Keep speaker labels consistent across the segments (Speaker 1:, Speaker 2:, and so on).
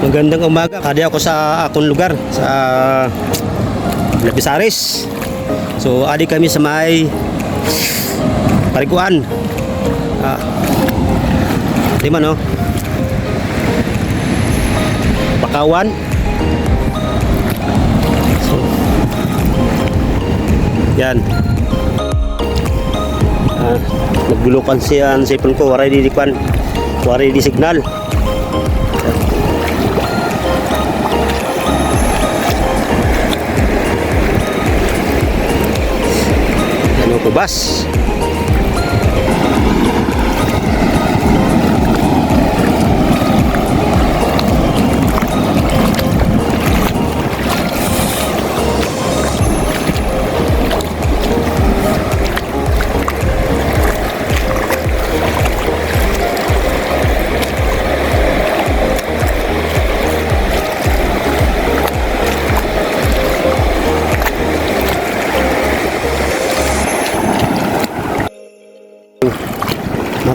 Speaker 1: Magandang umaga. Kadi ako sa akong lugar sa Lapisaris. So, adi kami sa may Pariguan. Ah. Di man, no? Bakawan. So, yan. Ah, nagbulukan siya ang sipon ko. Waray di di kwan. Waray di signal. Ano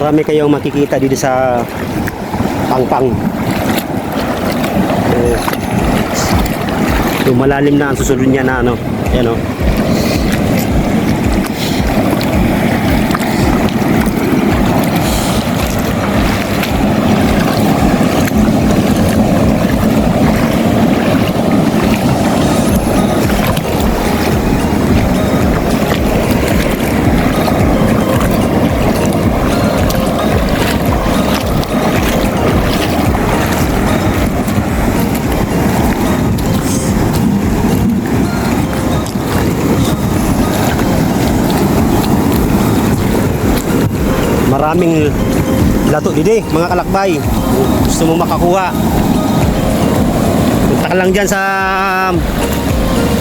Speaker 1: Marami kayong makikita dito sa Pangpang. Yung malalim na ang susunod niya na ano. Yan o. Maraming lato didi, mga kalakbay. Gusto mo makakuha. Punta ka lang dyan sa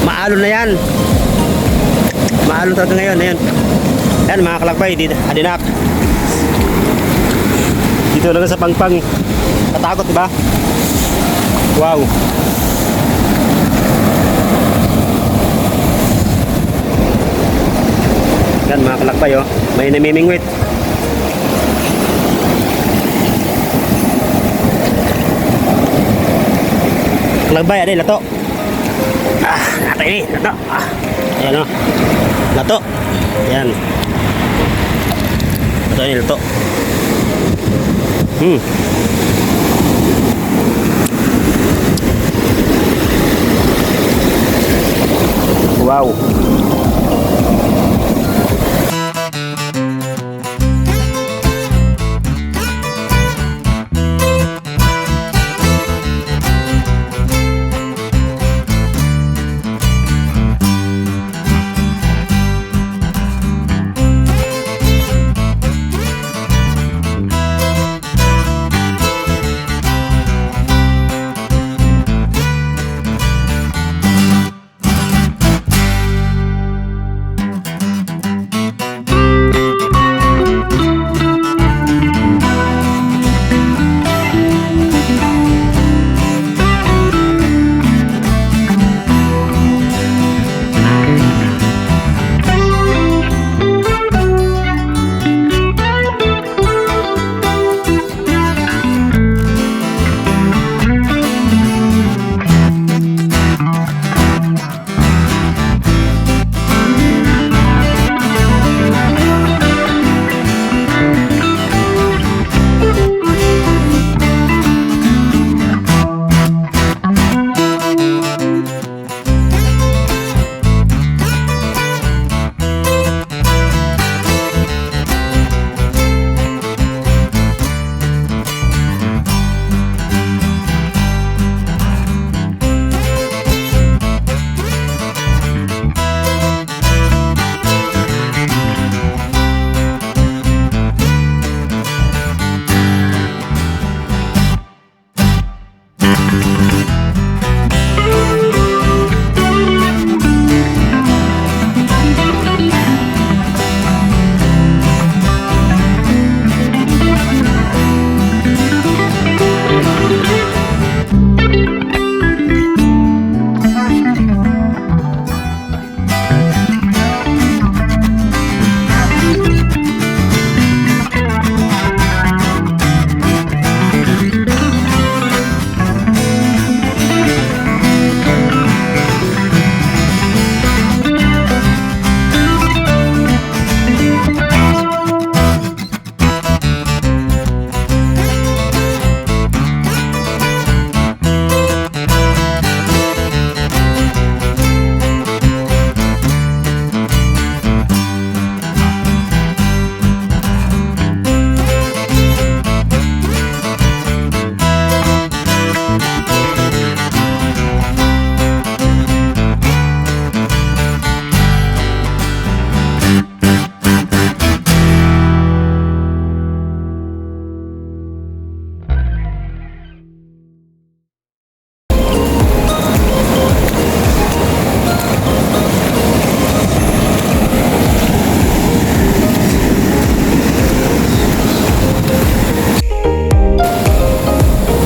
Speaker 1: maalon na yan. Maalon talaga ngayon. Ayan. Yan mga kalakbay, dito, adinak. Dito lang sa pangpang. Katakot, diba? Wow. Yan mga kalakbay, oh. May namimingwit. Kalakbay, ada lato. Ah, lato ini, lato. Ah, ayan oh. Lato. Yan. Lato ini, lato. Hmm. Wow.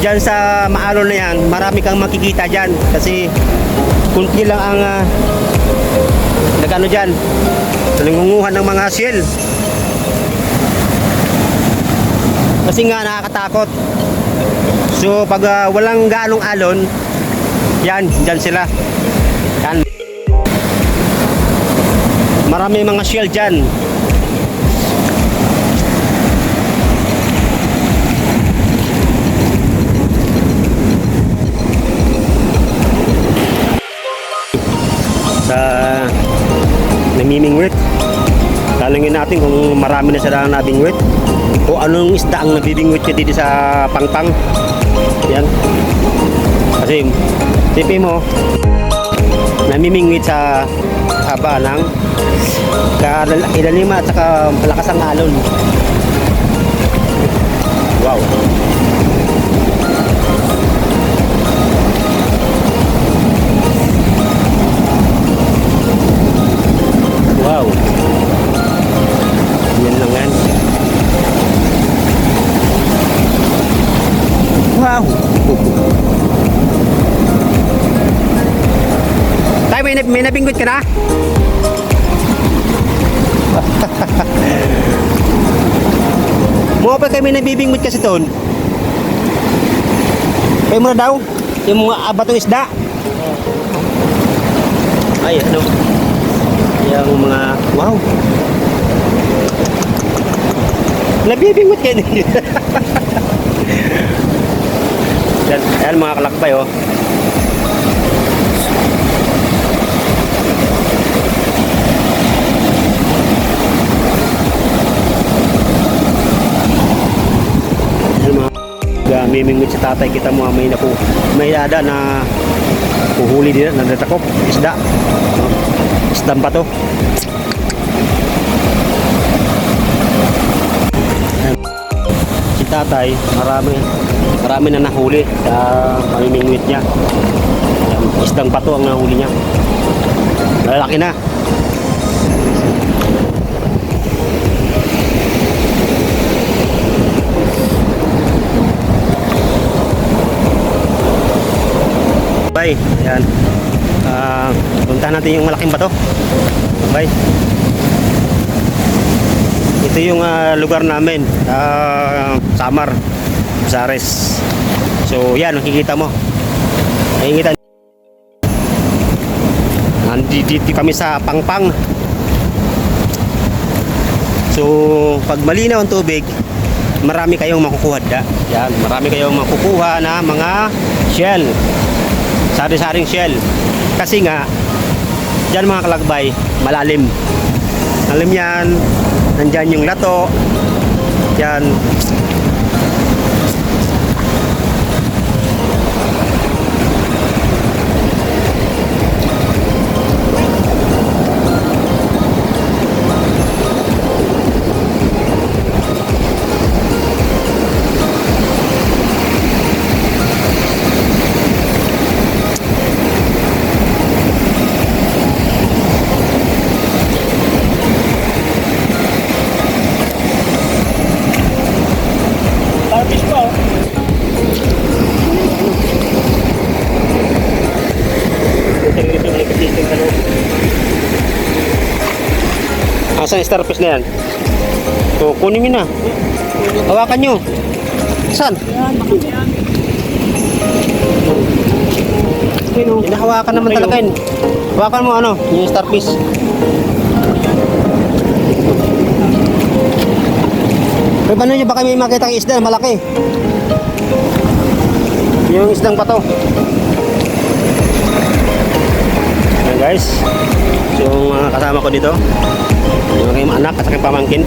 Speaker 1: Dyan sa maalon na yan, marami kang makikita dyan. Kasi kunti lang ang uh, nagano dyan, nangunguhan ng mga shell. Kasi nga nakakatakot. So pag ah, walang ganong alon, yan, dyan sila. Yan. Marami mga shell dyan. Namimingwit. Talangin natin kung marami na sila nabingwit o anong isda ang nabibingwit ka dito sa pangpang. Yan. Kasi, tipi mo, namimingwit sa haba ng ilalima at saka malakas ang alon. Wow. Nabinggot ka na? Mo pa kami nabibingwit kasi doon. Kaya mo na daw, yung mga abatong isda. Ay, ano? Yung mga, wow. Nabibingwit kayo yan, yan mga kalakbay oh. Yan mga gamimingwit sa tatay kita mo may naku may ada na puhuli din na natakop isda. Isdang pa to? Si tatay marami marami na nahuli sa pamimingwit niya. Isdang pato ang nahuli niya. Malalaki na bye yan Ah, puntahan natin yung malaking bato. Bye ito yung ah, lugar namin sa Samar Zares so yan nakikita mo. Nakikita nandito kami sa Pangpang. So pag malinaw ang tubig marami kayong makukuha da. yan marami kayong makukuha na mga shell sari-saring shell. Kasi nga dyan mga kalagbay malalim. Malalim yan. Nandyan yung lato. Yan Yung starfish na yan? So, kunin nyo na. Hawakan nyo. Saan? Hinahawakan naman talaga yun. Hawakan mo ano, yung starfish. Pero paano nyo baka may makita isda malaki? Yung isdang pato. Ayan guys. Yung mga kasama ko dito. Yung aking anak at aking pamangkin.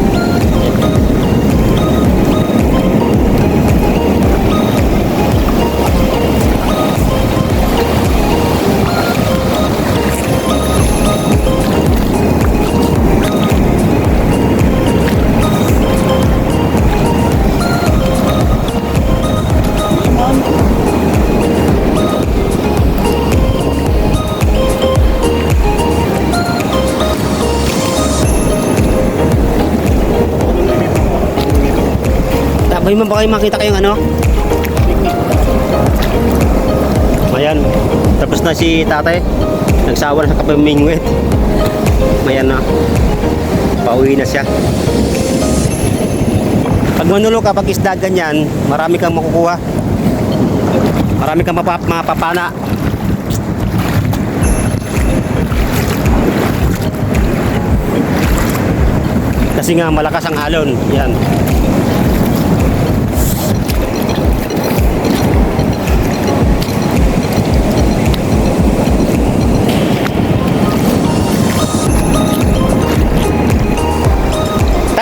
Speaker 1: Tabay mo ba kayo makita kayong ano? Ayan, tapos na si tatay. Nagsawa na sa kapamingwit. Ayan na. Pauwi na siya. Pag manulo ka, pag isda ganyan, marami kang makukuha. Marami kang mapap mapapana. Kasi nga malakas ang alon. Yan.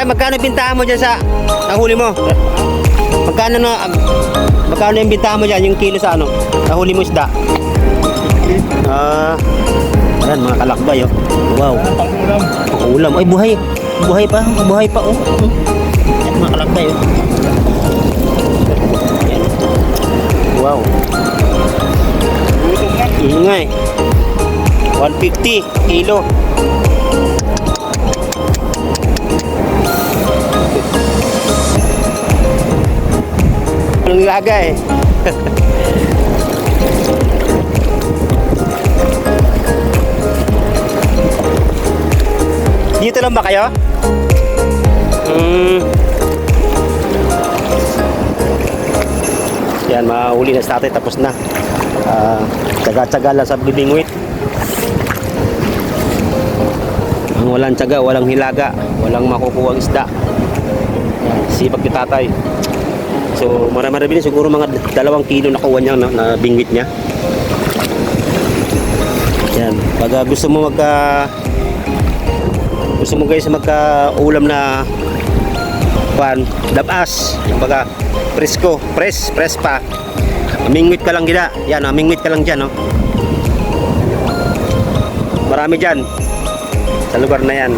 Speaker 1: Tay, magkano bintahan mo dyan sa nahuli mo? Magkano no? ag- Magkano yung bintahan mo dyan, yung kilo sa ano? Nahuli mo isda? Ah, ayan mga kalakbay oh. Wow. Ulam. Ay, buhay. Buhay pa. Buhay pa, oh. Hmm. Yan, mga kalakbay, oh. Yan. Wow.
Speaker 2: Na.
Speaker 1: Ingay. 150 kilo. Ang lagay. Dito lang ba kayo? Hmm. Yan, mahuli na sa tatay tapos na. Ah, tsaga-tsaga lang sa bibingwit. Ang walang tsaga, walang hilaga, walang makukuha isda. Sipag ni tatay. So, marami-marami din siguro mga dalawang kilo nakuha niya na, na bingwit niya. Yan, pag ah, gusto mo magka gusto mo guys magka ulam na pan, dabas, baga presko, press, press pa. Amingwit ka lang gila. Yan, amingwit ka lang dyan, no? Marami dyan. Sa lugar na yan.